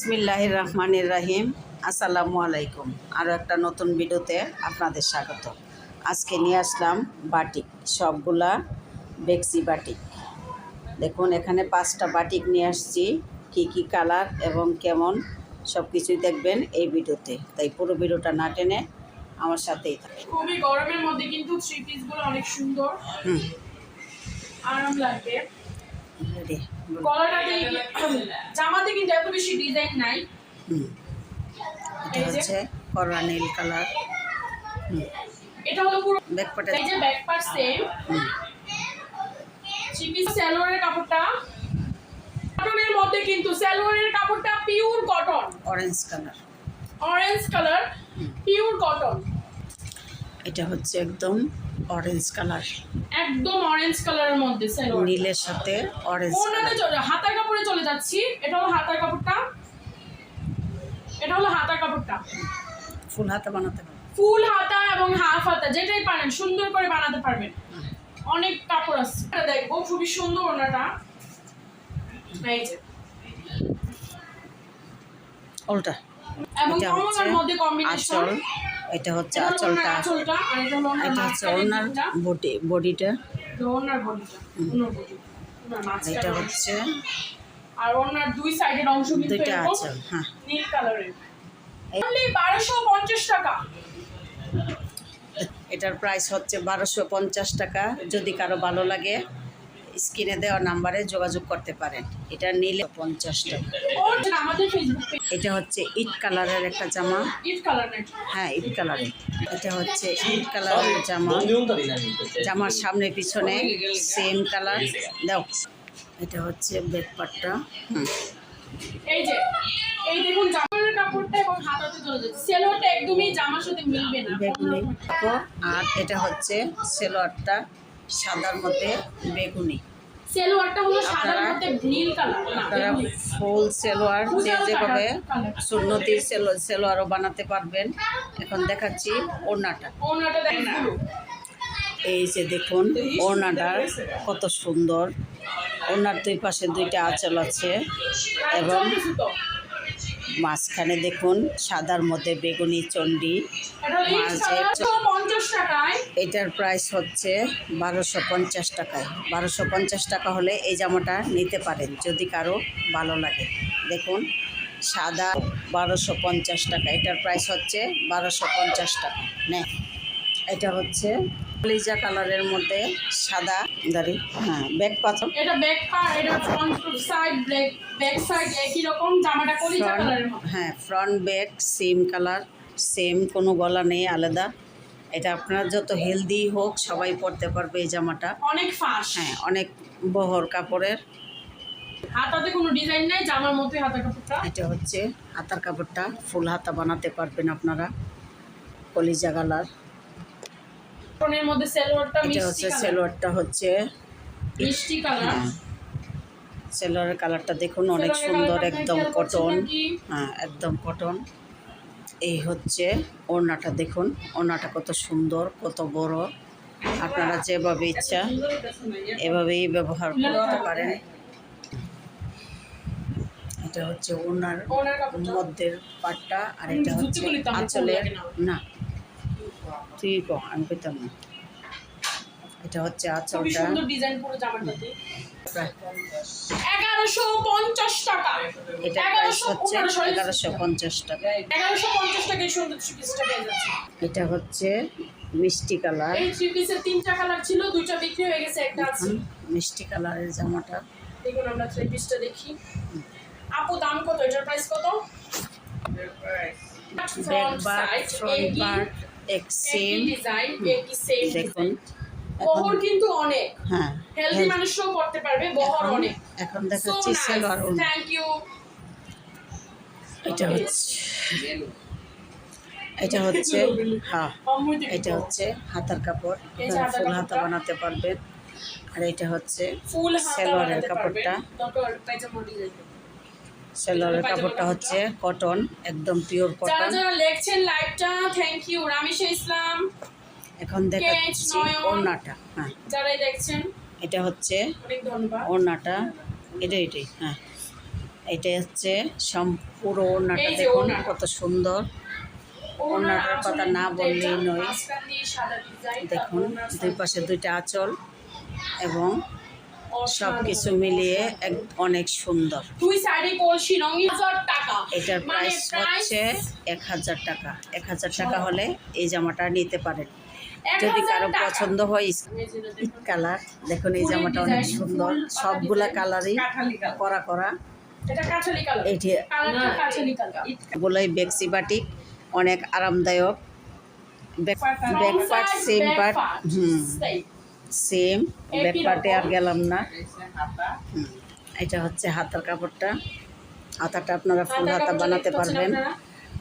বিসমিল্লাহ রহমানির রাহিম আসসালামু আলাইকুম। আরও একটা নতুন ভিডিওতে আপনাদের স্বাগত। আজকে নিয়ে আসলাম বাটিক সবগুলা বেক্সি বাটিক। দেখুন এখানে পাঁচটা বাটিক নিয়ে আসছি। কী কী কালার এবং কেমন সব কিছুই দেখবেন এই ভিডিওতে। তাই পুরো ভিডিওটা না টেনে আমার সাথেই থাকে খুবই গরমের মধ্যে কিন্তু থ্রি পিসগুলো অনেক সুন্দর। আরাম লাগবে জামাতে কিন্তু এত বেশি ডিজাইন নাই। এটা হচ্ছে করলা নীল কালার এটা হলো পুরো ব্যাকপাটে এই যে ব্যাক পার্ট সেম হুম সালোয়ারের কাপড়টা। কটনের মধ্যে কিন্তু সালোয়ারের কাপড়টা pure cotton orange colour orange colour pure cotton এটা হচ্ছে একদম অরেঞ্জ কালার একদম অরেঞ্জ কালারের মধ্যে নীলের সাথে অরেঞ্জ চলে হাতার কাপড়ে চলে যাচ্ছি। এটা হলো হাতার কাপড়টা। এটা হলো হাতার কাপড়টা। ফুল হাতে বানাতে পারবে ফুল হাতা এবং হাফ হাতা যেটাই পারেন সুন্দর করে বানাতে পারবেন। অনেক কাপড় আছে। এটা দেখব খুবই সুন্দর ওনাটা এই যে। উল্টা। এবং কমলার মধ্যে কম্বিনেশন এটা হচ্ছে আঁচলটা আঁচলটা আর এটা হলো এটা হচ্ছে ওনার বডি বডিটা। এটা ওনার বডিটা ওনার বডি। এটা হচ্ছে আর ওনার দুই সাইডের অংশ কিন্তু এরকম হ্যাঁ। নীল কালারের। অনলি বারোশো পঞ্চাশ টাকা। এটার প্রাইস হচ্ছে বারোশো পঞ্চাশ টাকা যদি কারও ভালো লাগে। স্ক্রিনে দেওয়া নাম্বারে যোগাযোগ করতে পারেন। এটা নিলে পঞ্চাশ টাকা। এটা হচ্ছে ইট কালারের একটা জামা। ইট কালার নাকি হ্যাঁ ইট কালারের। এটা হচ্ছে ইট কালারের জামা। জামার সামনে পিছনে সেম কালার। দাও। এটা হচ্ছে ব্যাক পার্টটা হুম। এই যে এই দেখুন জামার কাপড়টা এবং হাতাতে চলে যাচ্ছে। সেলোয়ারটা একদমই জামার সাথে মিলবে না। আর এটা হচ্ছে সেলোয়ারটা। সাদার মধ্যে বেগুনি। সেলোয়ারটা হলো সাদার আপনারা- মধ্যে নীল কালার আপনারা ফুল সেলোয়ার যে যেভাবে। সুন্নতির সেলোয়ারও বানাতে পারবেন। এখন দেখাচ্ছি ওড়নাটা। দেখেন এই যে দেখুন ওড়নাটা কত সুন্দর। ওড়নার দুই পাশে দুইটা আঁচল আছে এবং মাঝখানে দেখুন সাদার মধ্যে বেগুনি চণ্ডী এটা মাঝে কালার, চ- 150 টাকায়? এটার প্রাইস হচ্ছে বারোশো পঞ্চাশ টাকায়। বারোশো পঞ্চাশ টাকা হলে এই জামাটা নিতে পারেন যদি কারও ভালো লাগে। দেখুন সাদা বারোশো পঞ্চাশ টাকা। এটার প্রাইস হচ্ছে বারোশো পঞ্চাশ টাকা। নে এটা হচ্ছে লিজা কালারের মধ্যে সাদা দাঁড়ি হ্যাঁ ব্যাক পাথর। এটা ব্যাক এটা front side back back side একই রকম জামাটা কলিজা কালারের হ্যাঁ front back same colour same কোনো গলা নেই আলাদা। এটা আপনার যত হেলদি হোক সবাই পরতে পারবে এই জামাটা। অনেক ফাঁস হ্যাঁ অনেক বহর কাপড়ের। হাতাতে কোনো ডিজাইন নাই জামার মধ্যে হাতা কাপড়টা? এটা হচ্ছে হাতার কাপড়টা ফুল হাতা বানাতে পারবেন আপনারা কলিজা কালার। কটনের মধ্যে সেলোয়ারটা এটা হচ্ছে সেলোয়ারটা হচ্ছে মিষ্টি কালার। হ্যাঁ সেলোয়ারের কালারটা দেখুন অনেক সুন্দর একদম কটন হ্যাঁ একদম কটন এই হচ্ছে ওড়নাটা দেখুন। ওড়নাটা কত সুন্দর, কত বড়। আপনারা যেভাবে ইচ্ছা এভাবেই ব্যবহার করতে পারেন। এটা হচ্ছে ওনার মধ্যের পাটটা আর এটা হচ্ছে আঁচলের না, তুই আমি পেতাম না। এটা হচ্ছে আঁচলটা। এগারোশো পঞ্চাশ টাকা। এটা প্রাইস হচ্ছে এগারোশো পঞ্চাশ টাকা। এগারোশো পঞ্চাশ টাকায় সুন্দর থ্রি পিসটা পেয়ে যাচ্ছে। এটা হচ্ছে মিষ্টি কালার। এই থ্রি পিসের তিনটা কালার ছিল দুইটা বিক্রি হয়ে গেছে একটা আছে। মিষ্টি কালারের জামাটা। দেখুন আমরা থ্রি পিসটা দেখি। আপু দাম কত? এটার প্রাইস কত? ব্যাক বার ফ্রন্ট বার এক সেম ডিজাইন একই সেম দেখুন কিন্তু অনেক। হ্যাঁ। হেলদি পারবে বহর অনেক। এখন দেখাচ্ছি সেলোয়ার থ্যাংক ইউ এটা হচ্ছে এটা হচ্ছে হ্যাঁ এটা হচ্ছে হাতার কাপড়। ফুল হাতা বানাতে পারবেন। আর এটা হচ্ছে ফুল সেলোয়ারের কাপড়টা। সেলোয়ারের কাপড়টা। হচ্ছে কটন একদম পিওর কটন যারা লেখছেন লাইভটা থ্যাংক ইউ রামিশা ইসলাম এখন দেখাচ্ছি। ওড়নাটা। হ্যাঁ। যারাই দেখছেন। এটা হচ্ছে ওড়নাটা। এটা এটাই হ্যাঁ। এটা হচ্ছে সম্পূর্ণ ওড়নাটা দেখুন কত সুন্দর। ওড়নাটার কথা না বললেই নয়। দেখুন দুই পাশে দুইটা আঁচল এবং সব কিছু মিলিয়ে এক অনেক সুন্দর। এটার মানে প্রাইস হচ্ছে এক হাজার টাকা। এক হাজার টাকা হলে এই জামাটা নিতে পারেন। যদি কারও পছন্দ হয় কালার। দেখুন এই জামাটা অনেক সুন্দর। সবগুলা কালারই। করা করা। এগুলোই বেক্সি বাটিক অনেক আরামদায়ক। Back part same part hmm same একই ব্যাক পার্টে আর গেলাম না। হুম, এটা হচ্ছে হাতার কাপড়টা। হাতাটা আপনারা ফুল হাতা বানাতে পারবেন।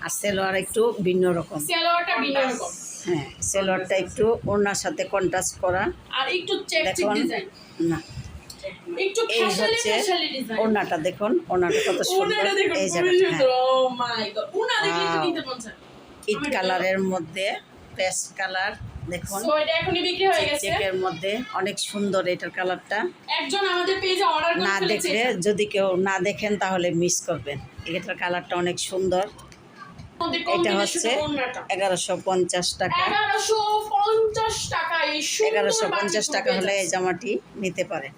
আর সেলোয়ার একটু ভিন্ন রকম। সেলোয়ারটা ভিন্ন রকম। হ্যাঁ সেলোয়ারটা একটু ওড়নার সাথে কন্ট্রাস্ট করা। আর একটু চেক চেক দেখুন ডিজাইন না একটু এই হচ্ছে ওড়নাটা দেখুন ওড়নাটা কত সুন্দর। এই জায়গাটা ইট কালারের মধ্যে পেস্ট কালার দেখুন। সো এটা এখনই বিক্রি হয়ে গেছে। চেকের মধ্যে অনেক সুন্দর এটার কালারটা একজন আমাদের পেজে অর্ডার না দেখলে যদি কেউ না দেখেন তাহলে মিস করবেন। এটার কালারটা অনেক সুন্দর। এটা হচ্ছে এগারোশো পঞ্চাশ টাকা। এগারোশো পঞ্চাশ টাকা এগারোশো পঞ্চাশ টাকা হলে এই জামাটি নিতে পারেন